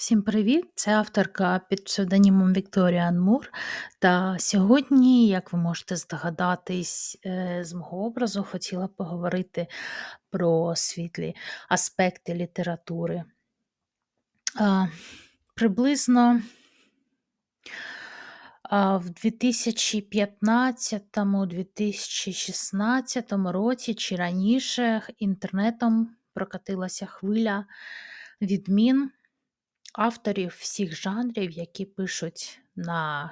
Всім привіт! Це авторка під псевдонімом Вікторія Анмур. Та сьогодні, як ви можете здогадатись, е, з мого образу хотіла поговорити про світлі аспекти літератури. Приблизно в 2015-2016 році чи раніше інтернетом прокатилася хвиля відмін авторів всіх жанрів, які пишуть на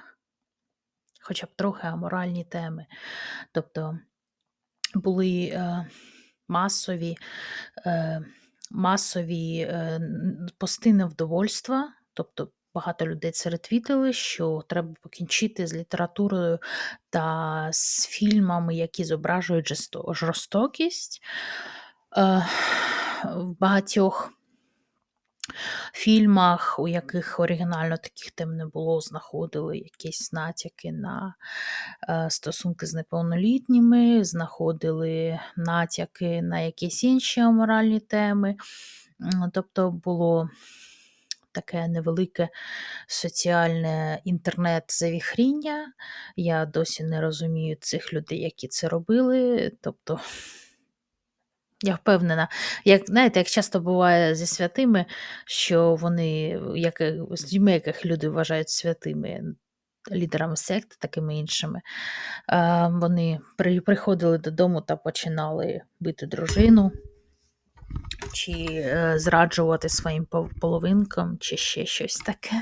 хоча б трохи аморальні теми. Тобто були е, масові е, масові е, пости невдовольства, тобто багато людей це ретвітили, що треба покінчити з літературою та з фільмами, які зображують жорстокість. Е, в багатьох фільмах, у яких оригінально таких тем не було, знаходили якісь натяки на е, стосунки з неповнолітніми, знаходили натяки на якісь інші аморальні теми. Тобто було таке невелике соціальне інтернет-завіхріння. Я досі не розумію цих людей, які це робили. Тобто я впевнена, як знаєте, як часто буває зі святими, що вони, як, е, з людьми, яких люди вважають святими, лідерами сект, такими іншими, а, вони при, приходили додому та починали бити дружину, чи е, зраджувати своїм половинкам, чи ще щось таке.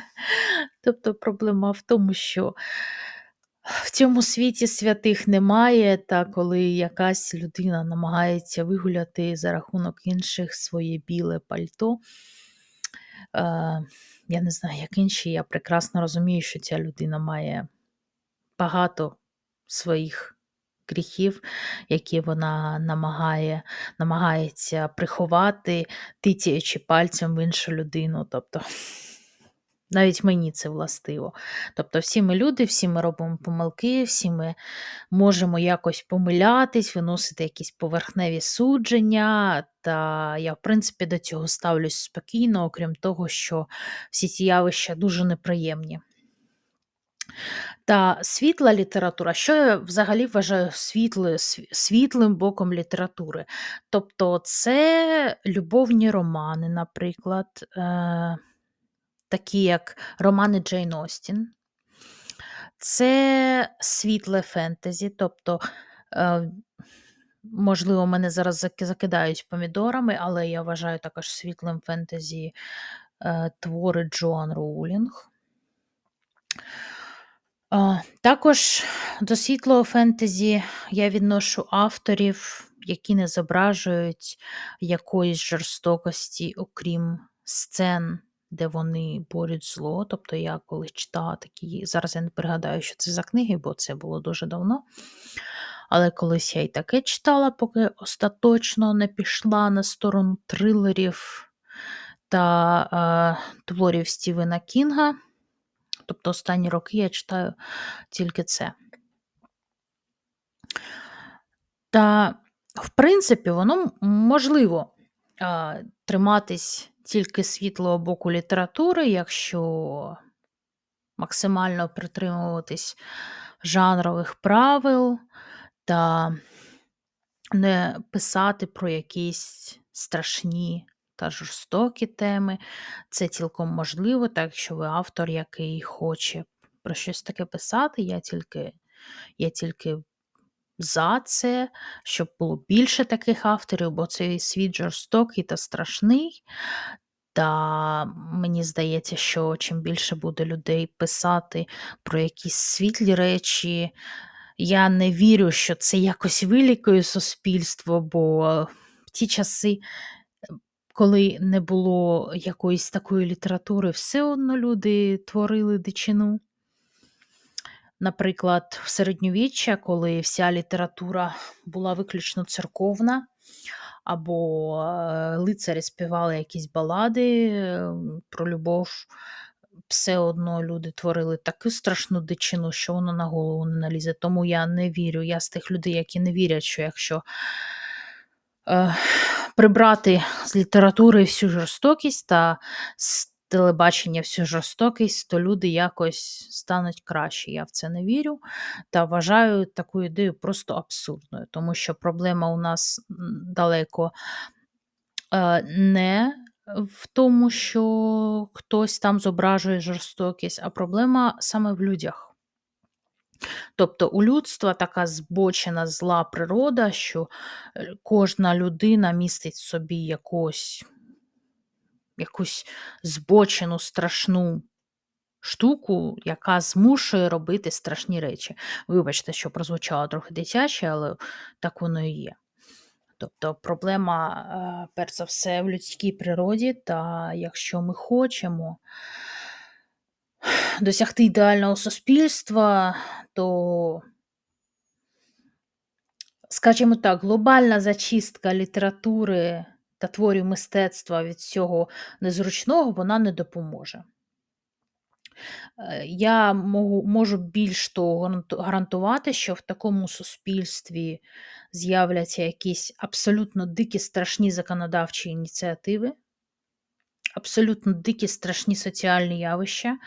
Тобто проблема в тому, що в цьому світі святих немає, та коли якась людина намагається вигуляти за рахунок інших своє біле пальто, е, я не знаю, як інші, я прекрасно розумію, що ця людина має багато своїх гріхів, які вона намагає, намагається приховати, тицяючи пальцем в іншу людину. Тобто навіть мені це властиво. Тобто, всі ми люди, всі ми робимо помилки, всі ми можемо якось помилятись, виносити якісь поверхневі судження. Та я, в принципі, до цього ставлюсь спокійно, окрім того, що всі ці явища дуже неприємні. Та світла література, що я взагалі вважаю світле, сві- світлим боком літератури? Тобто, це любовні романи, наприклад, е, такі як романи Джейн Остін. Це світле фентезі, тобто, е, можливо, мене зараз закидають помідорами, але я вважаю також світлим фентезі е, твори Джоан Роулінг. Також до світлого фентезі я відношу авторів, які не зображують якоїсь жорстокості, окрім сцен, де вони борють зло. Тобто я коли читала такі, зараз я не пригадаю, що це за книги, бо це було дуже давно. Але колись я і таке читала, поки остаточно не пішла на сторону трилерів та е, творів Стівена Кінга. Тобто останні роки я читаю тільки це. Та, в принципі, воно можливо а, триматись тільки світлого боку літератури, якщо максимально притримуватись жанрових правил та не писати про якісь страшні та жорстокі теми. Це цілком можливо, так якщо ви автор, який хоче про щось таке писати, я тільки, я тільки за це, щоб було більше таких авторів, бо цей світ жорстокий та страшний. Та мені здається, що чим більше буде людей писати про якісь світлі речі, я не вірю, що це якось вилікує суспільство, бо в ті часи, коли не було якоїсь такої літератури, все одно люди творили дичину. Наприклад, в середньовіччя, коли вся література була виключно церковна, або е, лицарі співали якісь балади про любов, все одно люди творили таку страшну дичину, що воно на голову не налізе. Тому я не вірю. Я з тих людей, які не вірять, що якщо е, прибрати з літератури всю жорстокість та телебачення всю жорстокість, то люди якось стануть краще. Я в це не вірю та вважаю таку ідею просто абсурдною, тому що проблема у нас далеко е, не в тому, що хтось там зображує жорстокість, а проблема саме в людях. Тобто у людства така збочена зла природа, що е, кожна людина містить собі якусь, якусь збочену страшну штуку, яка змушує робити страшні речі. Вибачте, що прозвучало трохи дитяче, але так воно і є. Тобто проблема, е, перш за все, в людській природі, та якщо ми хочемо досягти ідеального суспільства, то, скажімо так, глобальна зачистка літератури та творів мистецтва від цього незручного вона не допоможе. Е, Я можу, більш того гарантувати, що в такому суспільстві з'являться якісь абсолютно дикі страшні законодавчі ініціативи, абсолютно дикі страшні соціальні явища,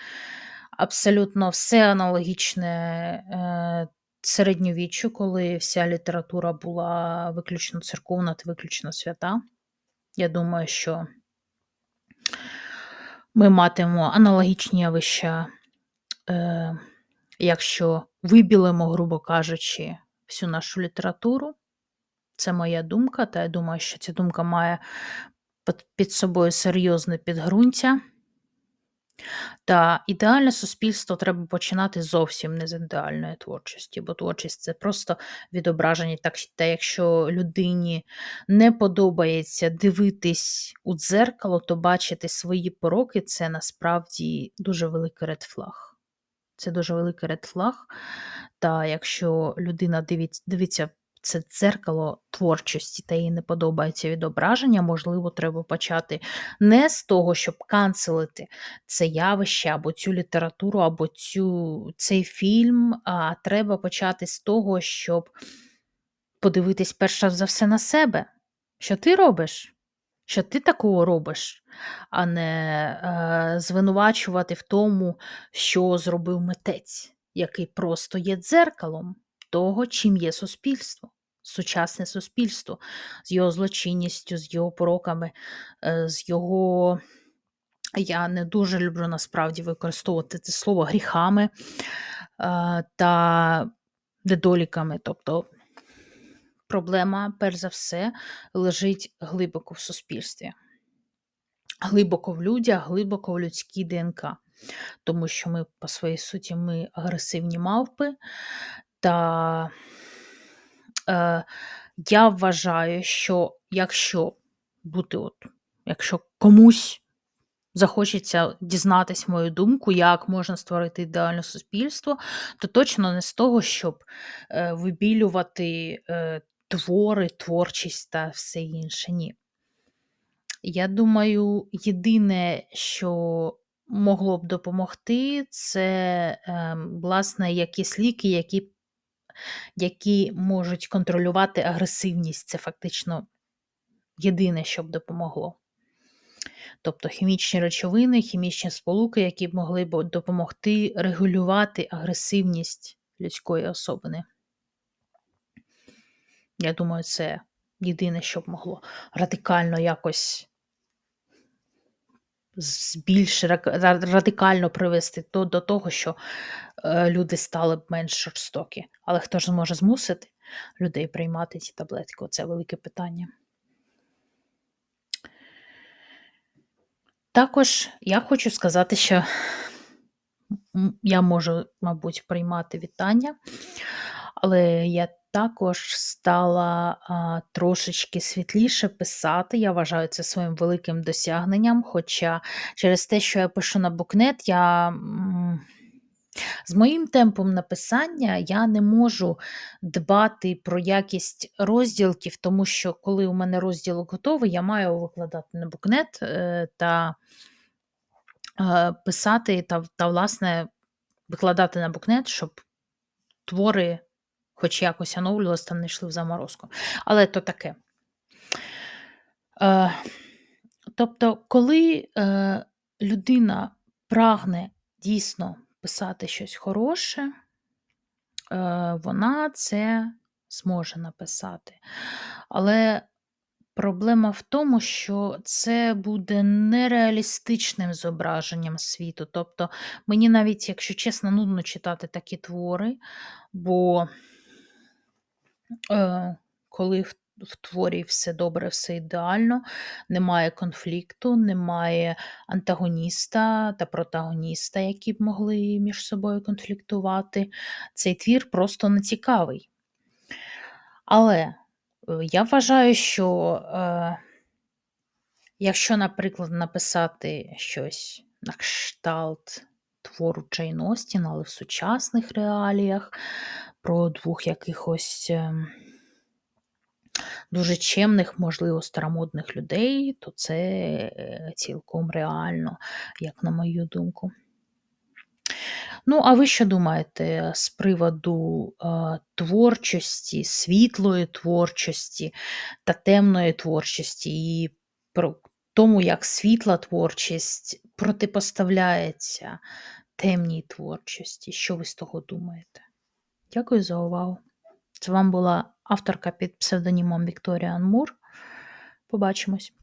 абсолютно все аналогічне е, середньовіччю, коли вся література була виключно церковна та виключно свята. Я думаю, що ми матимемо аналогічні явища, е, якщо вибілимо, грубо кажучи, всю нашу літературу. Це моя думка, та я думаю, що ця думка має під- собою серйозне підґрунтя. Та ідеальне суспільство треба починати зовсім не з ідеальної творчості, бо творчість це просто відображення. Так, та якщо людині не подобається дивитись у дзеркало, то бачити свої пороки це насправді дуже великий редфлаг. Це дуже великий редфлаг. Та якщо людина дивиться, дивиться це дзеркало творчості та їй не подобається відображення, можливо, треба почати не з того, щоб канцелити це явище або цю літературу, або цю, цей фільм, а треба почати з того, щоб подивитись перш за все на себе. Що ти робиш? Що ти такого робиш, а не е, звинувачувати в тому, що зробив митець, який просто є дзеркалом того, чим є суспільство, сучасне суспільство, з його злочинністю, з його пороками, е, з його. Я не дуже люблю насправді використовувати це слово гріхами е, та недоліками. Тобто проблема, перш за все, лежить глибоко в суспільстві, глибоко в людях, глибоко в людській ДНК. Тому що ми, по своїй суті, ми агресивні мавпи. Та е, я вважаю, що якщо бути, от, якщо комусь захочеться дізнатись мою думку, як можна створити ідеальне суспільство, то точно не з того, щоб е, вибілювати е, твори, творчість та все інше. Ні. Я думаю, єдине, що могло б допомогти, це, е, власне, якісь ліки, які, які можуть контролювати агресивність. Це фактично єдине, що б допомогло. Тобто хімічні речовини, хімічні сполуки, які б могли б допомогти регулювати агресивність людської особини. Я думаю, це єдине, що б могло радикально якось більш радикально привести до, до того, що е, люди стали б менш жорстокі. Але хто ж зможе змусити людей приймати ці таблетки? Це велике питання. Також я хочу сказати, що я можу, мабуть, приймати вітання, але я також стала а, трошечки світліше писати. Я вважаю це своїм великим досягненням. Хоча через те, що я пишу на букнет, я. З моїм темпом написання я не можу дбати про якість розділків, тому що коли у мене розділок готовий, я маю викладати на букнет е, та е, писати та, та, власне, викладати на букнет, щоб твори хоч якось оновлювалися та не йшли в заморозку. Але то таке. Е, Тобто, коли людина прагне дійсно писати щось хороше, е, вона це зможе написати. Але проблема в тому, що це буде нереалістичним зображенням світу. Тобто мені навіть, якщо чесно, нудно читати такі твори, бо е, коли в, в творі все добре, все ідеально, немає конфлікту, немає антагоніста та протагоніста, які б могли між собою конфліктувати, цей твір просто не цікавий. Але е, я вважаю, що е, якщо, наприклад, написати щось на кшталт твору Джейн Остін, але в сучасних реаліях, про двох якихось ем, дуже чемних, можливо, старомодних людей, то це е, цілком реально, як на мою думку. Ну, а ви що думаєте з приводу е, творчості, світлої творчості та темної творчості, і про тому, як світла творчість протипоставляється темній творчості? Що ви з того думаєте? Дякую за увагу. Це вам була авторка під псевдонімом Вікторія Анмур. Побачимось.